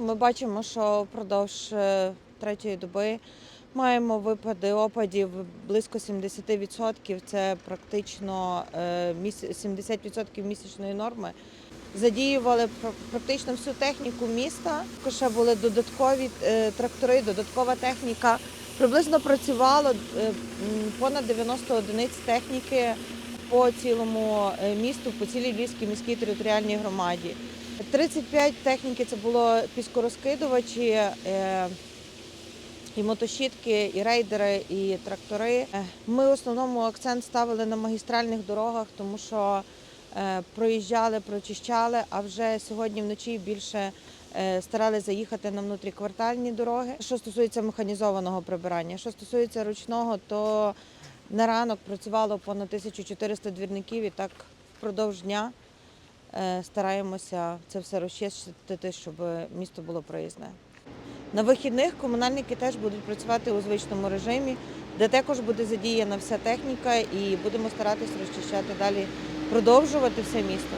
Ми бачимо, що впродовж е, третьої доби маємо випади опадів близько 70%. Це практично е, 70% місячної норми. Задіювали практично всю техніку міста. Ще були додаткові е, трактори, додаткова техніка. Приблизно працювало е, понад 90 одиниць техніки по цілому е, місту, по цілій Львівській міській територіальній громаді. 35 техніки це було піскорозкидувачі, е, і мотощітки, і рейдери, і трактори. Е, Ми в основному акцент ставили на магістральних дорогах, тому що е, проїжджали, прочищали, а вже сьогодні вночі більше старалися заїхати на внутріквартальні дороги. Що стосується механізованого прибирання, що стосується ручного, то на ранок працювало понад 1400 двірників і так впродовж дня стараємося це все розчистити, щоб місто було проїзне. На вихідних комунальники теж будуть працювати у звичному режимі, де також буде задіяна вся техніка, і будемо старатися розчищати далі, продовжувати все місто.